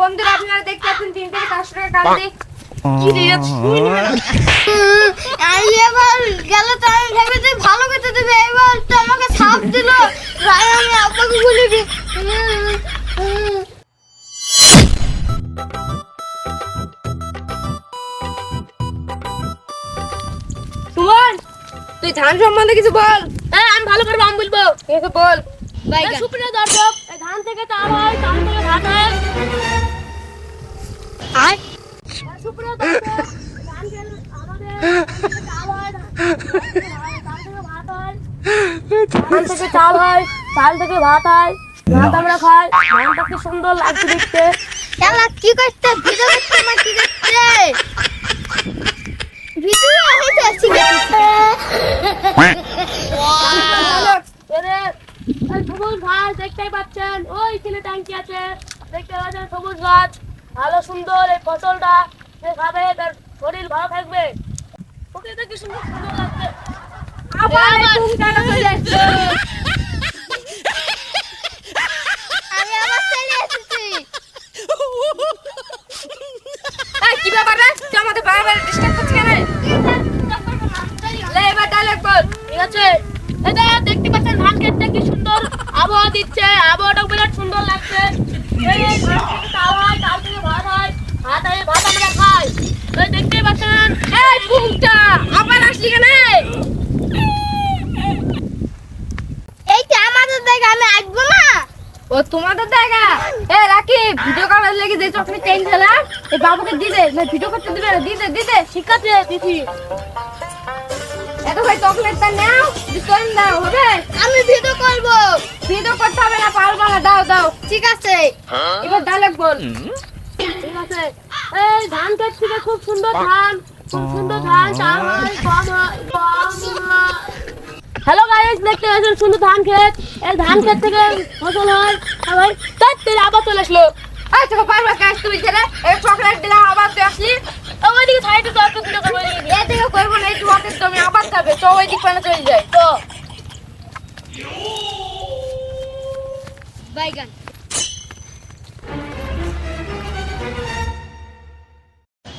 বন্ধুরা আপনারা দেখতে পাচ্ছেন তিন থেকে চারশো টাকা কান্দি আমি এবার গেলে তো আমি ভেবেছি ভালো খেতে দেবে এবার তো আমাকে সাপ দিল। আমি আব্বাকে বলি সুমন তুই ধান সম্বন্ধে কিছু বল। হ্যাঁ আমি ভালো করে আম বলব। ঠিক আছে বল এই সুপ্রিয় দর্শক ধান থেকে চাল হয় চাল থেকে ভাত হয়। আয়। এই সুপ্রিয় ধান থেকে চাল হয় চাল থেকে ভাত হয়। ভাত আমরা খাই। ধানটা কি সুন্দর লাগছে দেখতে। এলা কি করতে? ভিডিও করতে কি করতে ভিডিও হইতে আসছি সবুজ ঘাস দেখতেই পাচ্ছেন ওই ছেলে ট্যাঙ্কি আছে। দেখতে পাচ্ছেন সবুজ গাছ ভালো সুন্দর এই ফসলটা সে খাবে তার শরীর ভালো থাকবে। ওকে তো সুন্দর সুন্দর লাগছে। আবার চলে আসছে। আমি আবার চলে এসেছি। এই, কি ব্যাপার রে? তুই আমাদের বারবার ডিস্টার্ব করছিস কেন? লে এবার ডায়লগ বল। ঠিক আছে? যে দেখতে পাচ্ছেন ধান ক্ষেতটা কি সুন্দর? আবহাওয়া দিচ্ছে আবহাওয়াটা বিরাট সুন্দর লাগছে। দেখতেই পাচ্ছেন এই পুংটা আবার আসলি কেন? ও তোমাদের জায়গা? এ রাকি ভিডিও করার লেগে যে চেঞ্জ দিলাম এই বাবুকে দিদে না ভিডিও করতে দিবে না দিদে দিদে ঠিক আছে দিদি। এত ভাই চকলেটটা নাও। দাও হবে? আমি ভিডিও করব। ভিডিও করতে হবে না পারব না দাও দাও। ঠিক আছে। এবার ডায়লগ বল। ঠিক আছে। এই ধান ক্ষেত থেকে খুব সুন্দর ধান খুব সুন্দর ধান চাল হয় গম হয় গম হয়। হ্যালো গাইস দেখতে পাচ্ছেন সুন্দর ধান ক্ষেত। এই ধান ক্ষেত থেকে ফসল হয় আবার তার তেলে আবার চলে আসলো। তোকে পারবা কাজ তুই ছেলে এই চকলেট দিলাম আবার তুই আসলি। ওইদিকে সাইডে তো দুটো করব না একটু ওকে তুমি আবার খাবে। তো ওই দিক পানে চলে যায় তো। বাইগান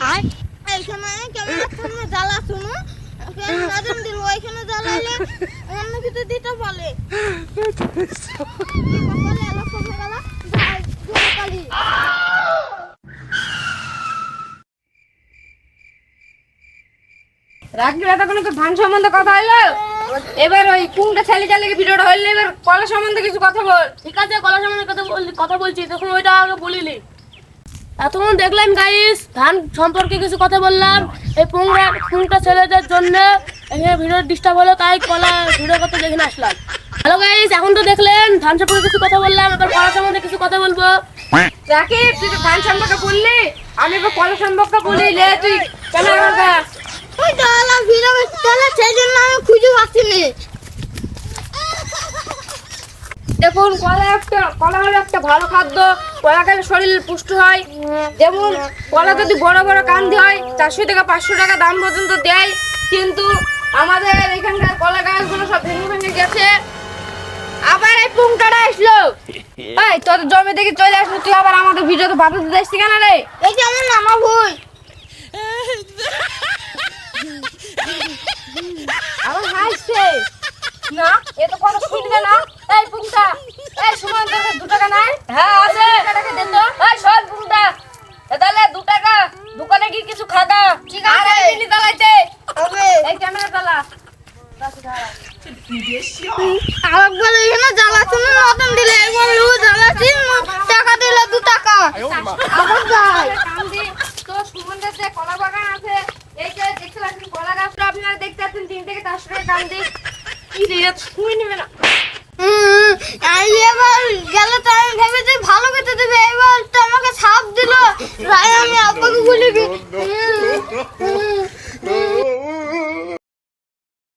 আর এইখানে কেমন জ্বালা শুনো। দিল ওইখানে জ্বালাইলে অন্য কিছু দিতে বলে। বলে এলো কমে গেল কালি রাখবি এতক্ষণ তো ধান সম্বন্ধে কথা হইল? এবার ওই কোনটা ছেলে চালে ভিডিওটা হইলে এবার কলা সম্বন্ধে কিছু কথা বল। ঠিক আছে কলা সামনে কথা বল কথা বলছি তখন ওইটা আগে বলিনি এতক্ষণ দেখলেন গাইস ধান সম্পর্কে কিছু কথা বললাম। এই পুংরা পুংটা ছেলেদের জন্য এখানে ভিডিও ডিস্টার্ব হলো তাই কলা ভিডিও করতে দেখে আসলাম। হ্যালো গাইস এখন তো দেখলেন ধান সম্পর্কে কিছু কথা বললাম এবার কলা সম্বন্ধে কিছু কথা বলব। রাকিব তুই তো ধান সম্পর্কে বললি? আমি এবার কলা সম্পর্কে বলি লে তুই কেন চলে সেই জন্য আমি খুঁজে পাচ্ছি না দেখুন কলা একটা কলা হলো একটা ভালো খাদ্য। কলা খেলে শরীর পুষ্ট হয়। যেমন কলা যদি বড় বড় কান্দি হয় চারশো থেকে পাঁচশো টাকা দাম পর্যন্ত দেয়। কিন্তু আমাদের এখানকার কলা গাছগুলো সব ভেঙে ভেঙে গেছে। আবার এই পুংটাটা আসলো এই তোর জমি থেকে চলে আসলো তুই আবার আমাদের ভিডিওতে বাধা দিতে আসছি কেন রে? এই যে আমার নামা ভুল আবার হাসছে। না এ তো কোনো শুনবে না। এই পুংটা এই সুমন তোর দু টাকা নাই? হ্যাঁ আছে। টাকা দে তো। এই সব পুংটা এ তাহলে দু টাকা। দোকানে গিয়ে কিছু খাগা। ঠিক আছে। আর মিনি দালাইতে হবে এই ক্যামেরা চালা আমার বলে এখানে জ্বালা শুনে নতুন দিলে কান্দি। কি রে ছুঁই নেবে না। আই এবার গেলে তো আমি ভেবেছি ভালো করতে দেবে।